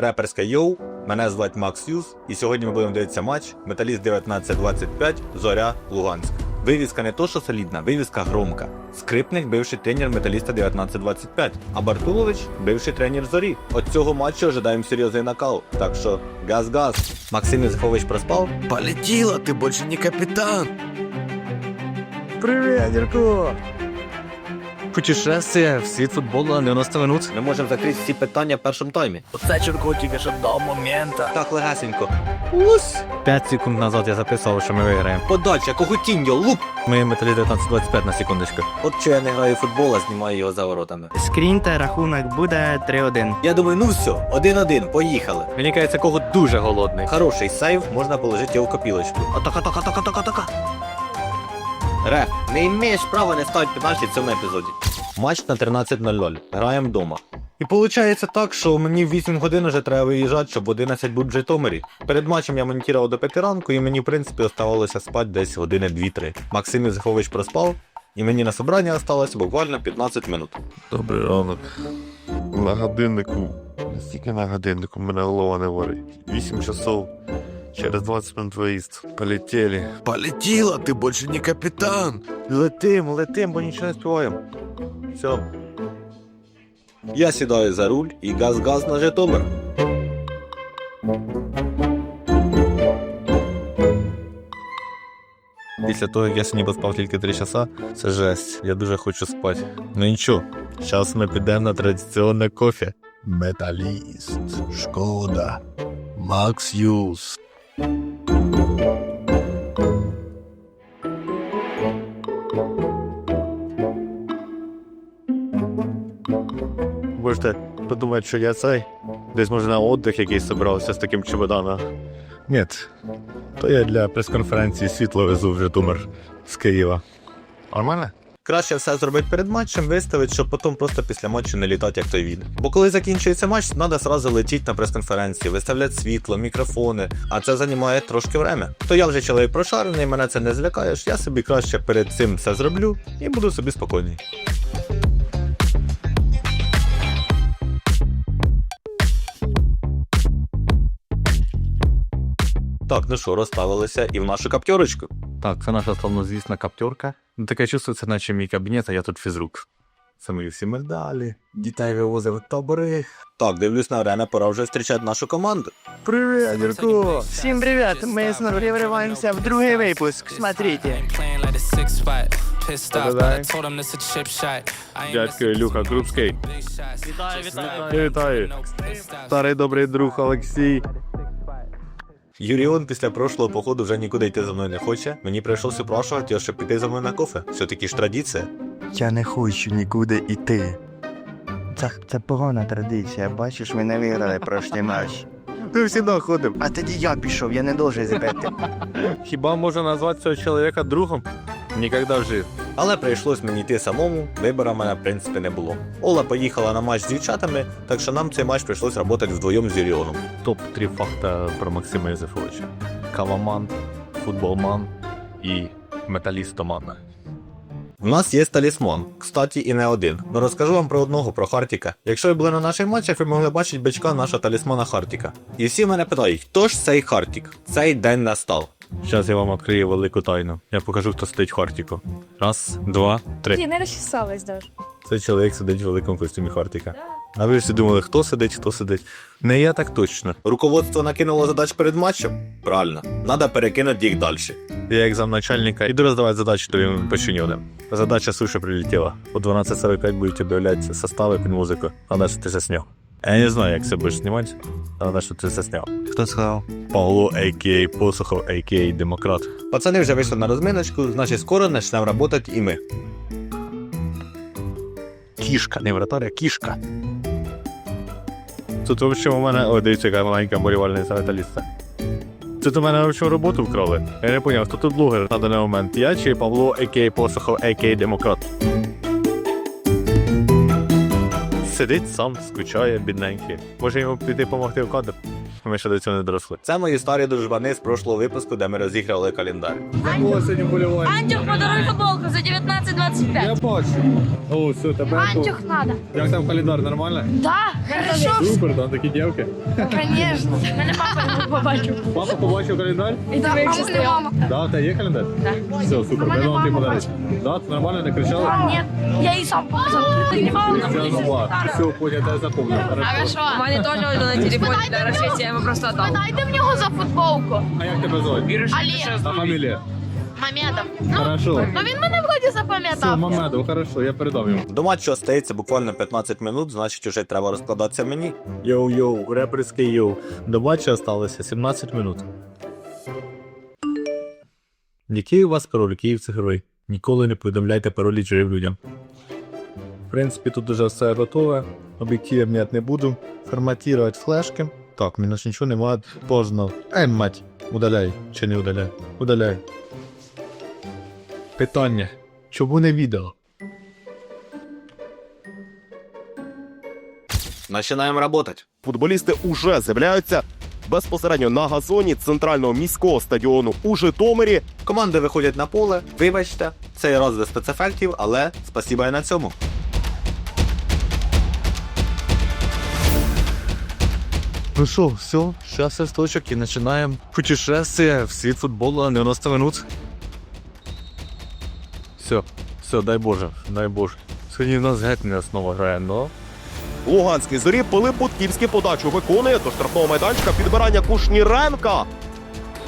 Реперське йоу, мене звати Макс Юз, і сьогодні ми будемо дивитися матч Металіст 1925 Зоря Луганськ. Вивіска не то, що солідна, вивіска громка. Скрипник бивший тренер Металіста 1925, а Бартулович бивший тренер Зорі. От цього матчу ожидаємо серйозний накал. Так що газ-газ. Максим Ізахович проспав. Полетела, ты больше не капитан. Привіт, Дірко! Путешествие в світ футболу на 90 минут. Ми можемо закрити всі питання в першому таймі. Оце Чурко тільки що до момента. Так легасенько. Ус! 5 секунд назад я записував, що ми виграємо. Подача, Когутіньо, луп! Ми металі 19-25 на секундочку. От що я не граю в футбол, а знімаю його за воротами. Скрінь та рахунок буде 3-1. Я думаю, ну все, один-один, поїхали. Мені кажеться, кого дуже голодний. Хороший сейв, можна положити його в копілочку. Атака, атака, атака, атака, атака. Ре, не маєш права не ставити пенальті в цьому епізоді. Матч на 13.00. Граємо вдома. І виходить так, що мені в 8 годин вже треба виїжджати, щоб в 11 бути в Житомирі. Перед матчем я монтував до 5 ранку, і мені, в принципі, оставалося спати десь години 2-3. Максим Ізахович проспав, і мені на собрання осталося буквально 15 минут. Добрий ранок. На годиннику. Стільки на годиннику, мене голова не варить. 8 часов. Через 20 минут виїзд. Полетели. Полетела, ты больше не капитан. Летим, летим, бо нічого не співаємо. Все. Я сідаю за руль і газ-газ на Житомир. Після того, як я сьогодні поспав тільки 3 часа, це жесть. Я дуже хочу спати. Ну нічого, зараз ми підемо на традиційне кофе. Металіст. Шкода. Макс Юз. Подумати, що я цей. Десь може на отдих якийсь собрався з таким чемоданом. Ні, то я для прес-конференції світло везу в Житомир з Києва. Нормально? Краще все зробити перед матчем, виставити, щоб потім просто після матчу не літати, як той він. Бо коли закінчується матч, треба сразу летіти на прес-конференції, виставляти світло, мікрофони, а це займає трошки время. То я вже чоловік прошарений, мене це не злякаєш, я собі краще перед цим все зроблю і буду собі спокійний. Так, ну що, розставилися і в нашу каптерочку. Так, це наша славнозвісна каптерка. Ну, таке чувствується, наче мій кабінет, а я тут фізрук. Це мої всі медалі, дітей вивозив в табори. Так, дивлюсь на время, пора вже зустрічати нашу команду. Привіт, Дірко! Всім привіт! Ми з Норві вриваємося в другий випуск. Смотрите. Ain't Дядько Ілюха Крупський. Вітаю, Вітаю. Off. Старий добрий друг Олексій. Юріон після прошлого походу вже нікуди йти за мною не хоче. Мені прийшлося упрашувати його, щоб піти за мною на кофе. Все-таки ж традиція. Я не хочу нікуди йти. Це, це погана традиція. Бачиш, ми не виграли прошлий матч. Ми всі ходимо. А тоді я пішов, я не должен збити. Хіба можна назвати цього чоловіка другом? Ніколи в житті. Але прийшлось мені йти самому, вибора в мене в принципі не було. Ола поїхала на матч з дівчатами, так що нам цей матч прийшлось працювати вдвоєм з Юріоном. Топ-3 факта про Максима Єзефовича. Каваман, футболман і металістоман. У нас є талісман, кстати, і не один. Но розкажу вам про одного, про Хартіка. Якщо ви були на наших матчах, ви могли бачити бичка нашого талісмана Хартіка. І всі мене питають, хто ж цей Хартік? Цей день настав. Зараз я вам відкрию велику тайну. Я покажу, хто сидить в Хартіку. Раз, два, три. Ні, не розчесалась даже. Цей чоловік сидить в великому костюмі Хартіка. А ви всі думали, хто сидить, хто сидить. Не я так точно. Руководство накинуло задач перед матчем? Правильно, треба перекинути їх далі. Я як замначальника іду роздавати задачі твоїм подчиненным. Задача суши прилетіла. О 12.45 будуть об'являти состави під музику. Надо, що ти це. Я не знаю, як це будеш знімати, але надо, що ти це сняв. Хто сказав? Павло, а.к.а. Посохов, а.к.а. Демократ. Пацани вже вийшли на розминочку, значить скоро почнемо працювати і ми. Кішка, не вратаря, кішка. Тут взагалі у мене. О, дивіться, яка маленька болівальниця металіста. Це у мене що роботу вкрали. Я не поняв, хто тут блогер на даний момент. Я чи Павло, Екей Посохов, Екей Демократ. Сидить сам, скучає, бідненький. Може йому піти допомогти в кадр? Ми ще до цього не доросли. Це мої старі дружбани з прошлого випуску, де ми розіграли календар. Антюх, подаруй футболку за 19.25. бачу. О, все, тебе. Антюх надо. Як там календар, нормально? Да, Хорошо, Супер, там такі дівки. конечно. Мене папа не побачив. Папа побачив календар? І дивився стояв. Да, у тебе є календар? Так. Все, супер, ми вам ти подарити. Да, ти нормально не кричала? Ні, я їй сам показав. Ти не мав на Все, ладно. Все, понял, я запомнив. Хорошо. У мене теж на телефоні для розвиття, я просто дав. Дайте в нього за футболку. А як тебе звати? Алі. А фамілія? Мамедов. Хорошо. Ну він мене вроді Все, запам'ятав. Мамедов, хорошо, я передам йому. До матчу остається буквально 15 минут, значить уже треба розкладатися мені. Йоу-йоу, реперський йоу. До матчу осталося 17 минут. Який у вас пароль, в цифровий? Ніколи не повідомляйте паролі чужим людям. В принципі, тут уже все готове. Об'єктивів міняти не буду. Форматувати флешки. Так, мінус нічого немає. Поздно. Ей, мать. Удаляй. Чи не удаляй? Удаляй. Питання. Чому не відео? Починаємо працювати. Футболісти уже з'являються безпосередньо на газоні центрального міського стадіону у Житомирі. Команди виходять на поле. Вибачте, цей раз без спецефектів, але спасіба і на цьому. Ну що, все, сейчас листочок і починаємо путешествие в світ футболу на 90 минут. Все, все, дай Боже, дай Боже. Сьогодні в нас геть не основа грає, но. Луганський зорі Пилип Будківський подачу виконує до штрафного майданчика підбирання Кушніренка.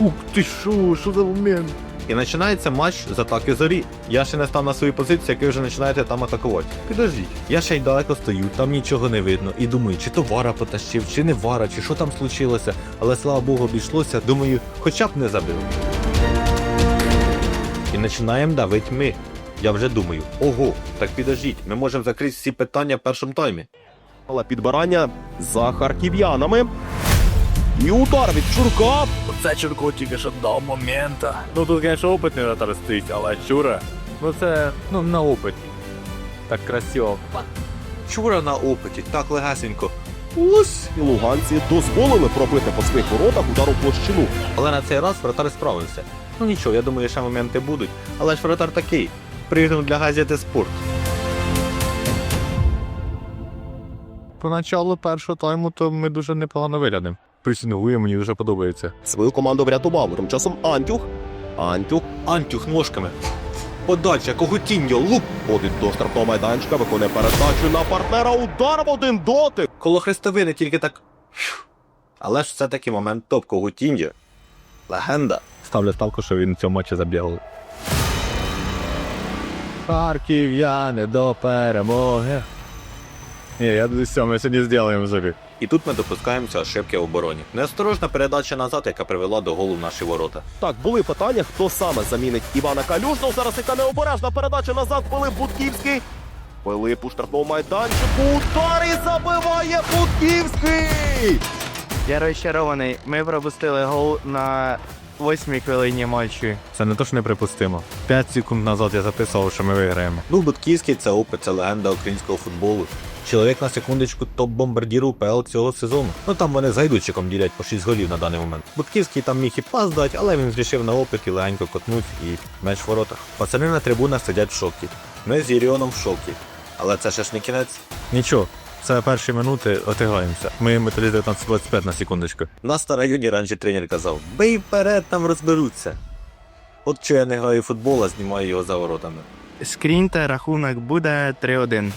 Ух ти шо, що за момент? І починається матч з атаки зорі. Я ще не став на свої позиції, як ви вже починаєте там атакувати. Підождіть. Я ще й далеко стою, там нічого не видно. І думаю, чи то вара потащив, чи не вара, чи що там случилося. Але слава Богу, обійшлося. Думаю, хоча б не забив. І починаємо давити ми. Я вже думаю, ого, так підождіть, ми можемо закрити всі питання в першому таймі. Але підбирання за харків'янами. І удар від Чурка. Оце Чурко тільки що дав момента. Ну тут, звісно, опитний вратар стоїть, але чура. Ну це ну на опиті. Так красиво. Чура на опиті, так легасенько. Ось і луганці дозволили пробити по своїх воротах удар у площину. Але на цей раз вратар справився. Ну нічого, я думаю, ще моменти будуть. Але ж вратар такий. Пригнув для газети спорт. Поначалу першого тайму то ми дуже непогано виглядимо. Присінує, мені дуже подобається. Свою команду врятував. Тим часом Антюх. Антюх Антюх ножками. Подача, когутіньо, лук. ходить до штрафного майданчика, виконує передачу на партнера. Удар в один дотик. Коло хрестовини тільки так. Але ж все-таки момент топ когутіньо. Легенда. Ставлю ставку, що він в цьому матчі забігав. Харків'яни до перемоги. Ні, я все, ми сьогодні зробимо забіг. І тут ми допускаємося ошибки в обороні. Неосторожна передача назад, яка привела до голу наші ворота. Так, були питання, хто саме замінить Івана Калюжного. Зараз яка необережна передача назад. Пилип Будківський. Пилип у штрафному майданчику. Удар і забиває Будківський. Я розчарований. Ми пропустили гол на восьмій хвилині матчу. Це не то, що неприпустимо. 5 секунд назад я записував, що ми виграємо. Ну, Будківський це опит, це легенда українського футболу. Чоловік на секундочку топ-бомбардір УПЛ цього сезону. Ну там вони з гайдучиком ділять по 6 голів на даний момент. Будківський там міг і пас дати, але він зрішив на опит і легенько котнуть і меч в воротах. Пацани на трибунах сидять в шокі. Ми з Іріоном в шокі. Але це ще ж не кінець. Нічого, це перші минути, отигаємося. Ми металіст 19-25 на секундочку. Нас на районі раніше тренер казав: бий вперед, там розберуться. От що я не граю футбол, а знімаю його за воротами. Скрінь та рахунок буде 3-1.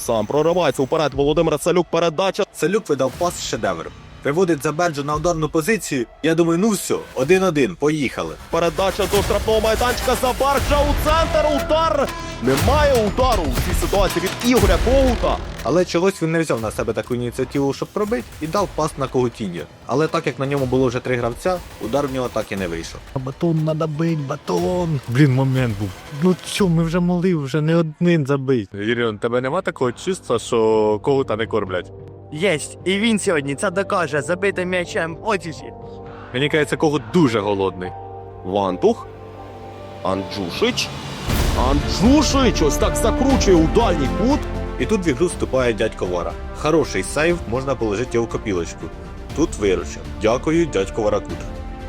Сам проривається вперед Володимир Салюк. Передача. Салюк видав пас шедевр. Виводить Заберджу на ударну позицію. Я думаю, ну все, один-один, поїхали. Передача до штрафного майданчика. Забаржа у центр. Удар. Немає удару у цій ситуації від Ігоря Коута. Але чогось він не взяв на себе таку ініціативу, щоб пробити, і дав пас на когутіння. Але так як на ньому було вже три гравця, удар в нього так і не вийшов. Батон надо бить, батон. Блін, момент був. Ну що, ми вже могли вже не один забить. Іріон, тебе нема такого чувства, що кого-то не кормлять? Єсть, і він сьогодні це докаже забитим м'ячем Отіші. Мені кажеться, кого дуже голодний. Вантух. Анджушич. Анджушич. Ось так закручує у дальній кут. І тут в ігру вступає дядько Вара. Хороший сейв, можна положити його в копілочку. Тут виручив. Дякую, дядько Варакут.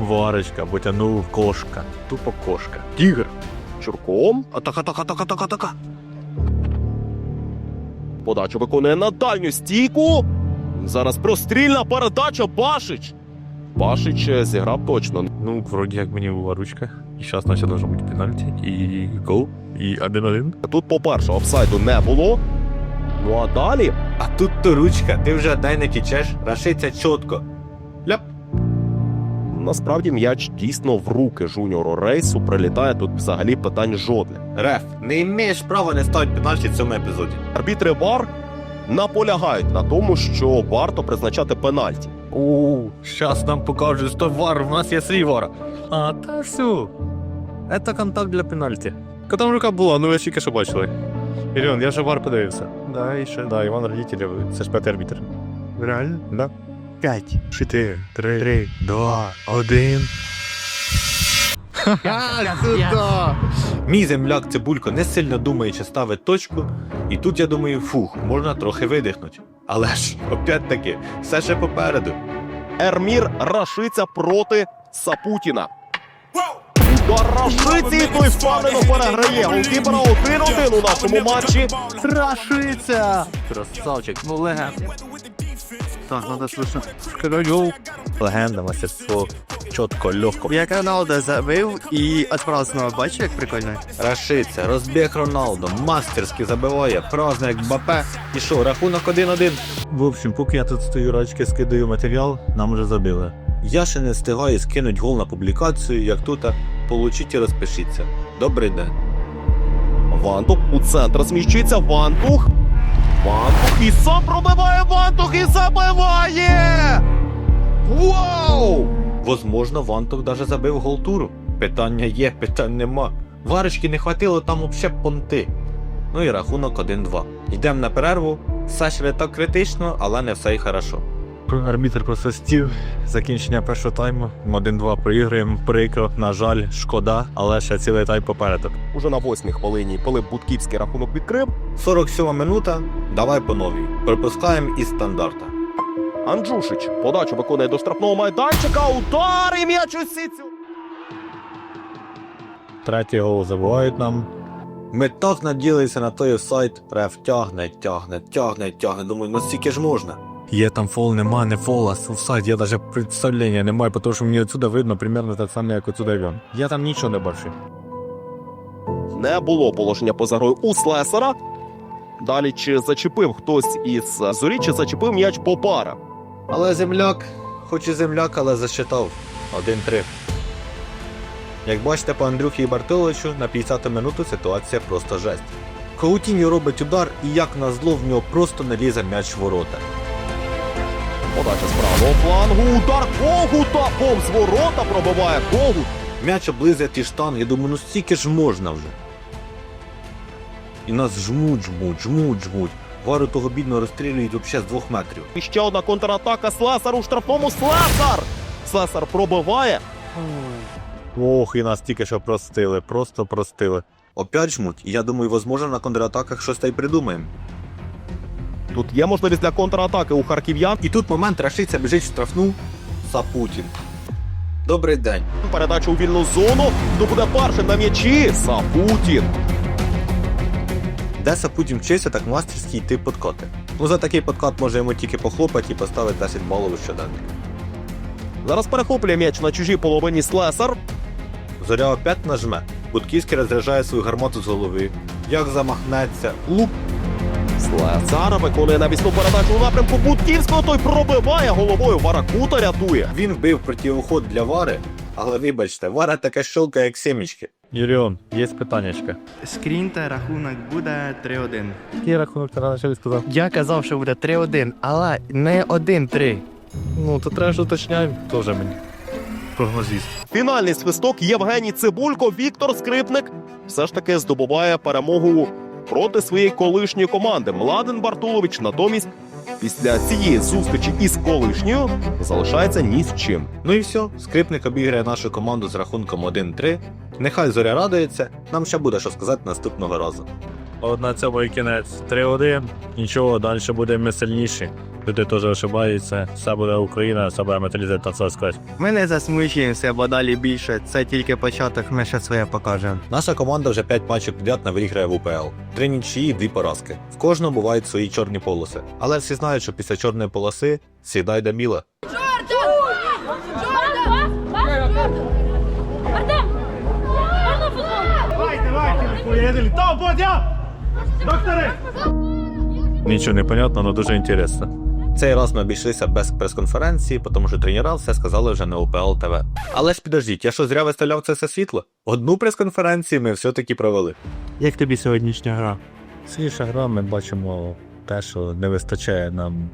Варочка, потянув кошка. Тупо кошка. Тігр. Чурком. Атака, атака, атака, атака, атака. Подачу виконує на дальню стійку. Зараз прострільна передача Башич. Башич е, зіграв точно. Ну, вроді як мені була ручка. І зараз наче должно бути пенальті. І гол. І 1-1. Тут, по-перше, офсайду не було. Ну а далі А тут то ручка, ти вже дай не тічеш, рашиться чітко. Ляп. насправді м'яч дійсно в руки жуніору рейсу прилітає. Тут взагалі питань жодних. Реф, не маєш права не ставити пенальті в цьому епізоді. Арбітри ВАР наполягають на тому, що варто призначати пенальті. О, щас нам покажуть, що вар, у нас є свій вар. А, та все. Це контакт для пенальті. Яка там рука була, ну ви тільки що бачили. Іріон, я вже вар подивився. Да, і ще, да, Іван Родителів, це ж п'ятий арбітр. Реально? Да. П'ять. 4, 3, 3, 2, 1. Мій земляк Цибулько не сильно думаючи ставить точку, і тут я думаю, фух, можна трохи видихнути. Але ж, опять-таки, все ще попереду. Ермір Рашиця проти Сапутіна. До Рашиці і той впевнено переграє. Голкіпера 1-1 у нашому матчі. Рашиця! Красавчик, ну легенда. Так, надо слушно. Королю. Легенда, мастерство. Чітко, легко. Як Роналдо забив і відправив знову. Бачиш, як прикольно? Рашиться, розбіг Роналдо, мастерськи забиває, праздник Бапе. І що, рахунок 1-1. В общем, поки я тут стою рачки, скидаю матеріал, нам вже забили. Я ще не встигаю скинуть гол на публікацію, як тут, получіть і розпишіться. Добрий день. Вантух у центр зміщується. Вантух. Вантух і сам пробиває Вантух і забиває. Вау! Возможно, Вантух даже забив гол туру. Питання є, питань нема. Варочки не хватило там вообще понти. Ну і рахунок 1-2. Йдемо на перерву. Все ще не так критично, але не все й хорошо. Арбітр просостів. Закінчення першого тайму. 1-2 проіграємо. Прикро, на жаль, шкода, але ще цілий тайм попереду. Уже на восьмій хвилині Пилип Будківський рахунок відкрив. 47 минута. Давай по новій. Пропускаємо із стандарта. Анджушич подачу виконує до штрафного майданчика. Удар і м'яч у сітцю. Третій гол забувають нам. Ми так наділися на той сайт. Реф тягне, тягне, тягне, тягне. Думаю, ну стільки ж можна. Є там фол, нема, не фол, а офсайд, я навіть представлення не маю, тому що мені отсюда видно примерно так само, як отсюда він. Я там нічого не бачу. Не було положення поза грою у Слесара. Далі чи зачепив хтось із зорі, чи зачепив м'яч Попара. Але земляк, хоч і земляк, але засчитав. 1-3. Як бачите по Андрюхі і Бартоловичу, на 50 минуту ситуація просто жесть. Каутіньо робить удар і як назло в нього просто не лізе м'яч в ворота. Подача з правого флангу. Удар Когута. Повз ворота пробиває Когут. М'яч облизує ті штанги, я думаю, ну стільки ж можна вже. І нас жмуть, жмуть, жмуть, жмуть. Вару того бідного розстрілюють взагалі з двох метрів. І ще одна контратака Слесар у штрафному. Слесар! Слесар пробиває. Ох, і нас тільки що простили, просто простили. Опять жмуть, і я думаю, возможно, на контратаках щось та й придумаємо. Тут є можливість для контратаки у харків'ян. І тут момент Рашиця біжить в штрафну Сапутін. Добрий день. Передача у вільну зону. Хто буде першим на м'ячі? Сапутін. Де Сапутін вчився так мастерськи йти подкати. Ну за такий подкат може йому тільки похлопати і поставити 10 балів у щоденник. Зараз перехоплює м'яч на чужій половині Слесар. Зоря опять нажме. Будківський розряджає свою гармату з голови. Як замахнеться, луп. Слесар виконує навісну передачу у напрямку Будківського. Той пробиває головою. Варакута рятує. Він бив противоход для вари, але вибачте, вара така щолка, як семечки. Юріон, є питаннячка. Скрін та рахунок буде 3-1. Який рахунок ти раніше сказав? Я казав, що буде 3-1, але не 1-3. Ну, то треба ж уточняємо, теж мені. Прогнозіст. Фінальний свисток Євгеній Цибулько, Віктор Скрипник все ж таки здобуває перемогу проти своєї колишньої команди. Младен Бартулович натомість після цієї зустрічі із колишньою залишається ні з чим. Ну і все, скрипник обіграє нашу команду з рахунком 1-3. Нехай зоря радується, нам ще буде що сказати наступного разу. От на цьому і кінець. 3-1. Нічого, далі будемо сильніші. Люди теж ошибаються. Все буде Україна, все буде металізет та сказати. Ми не засмучуємося, бо далі більше. Це тільки початок, ми ще своє покажемо. Наша команда вже 5 матчів підряд на виграє в УПЛ. Три нічиї і дві поразки. В кожному бувають свої чорні полоси. Але всі знають, що після чорної полоси завжди йде. Артем! Нічого не понятно, але дуже інтересно. Цей раз ми обійшлися без прес-конференції, тому що тренера все сказали вже на УПЛ ТВ. Але ж підождіть, я що зря виставляв це все світло? Одну прес-конференцію ми все-таки провели. Як тобі сьогоднішня гра? Ціліша гра ми бачимо те, що не вистачає нам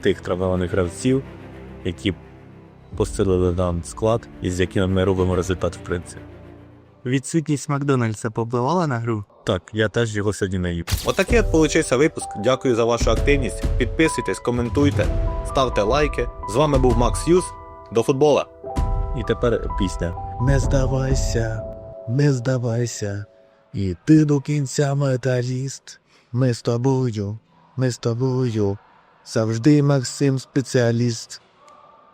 тих травмованих гравців, які посилили нам склад і з якими ми робимо результат в принципі. Відсутність Макдональдса попливала на гру? Так, я теж його сьогодні не їв. Отакий от получився випуск. Дякую за вашу активність. Підписуйтесь, коментуйте, ставте лайки. З вами був Макс Юс. До футбола! І тепер пісня. Не здавайся, не здавайся. І ти до кінця металіст. Ми з тобою, ми з тобою. Завжди Максим спеціаліст.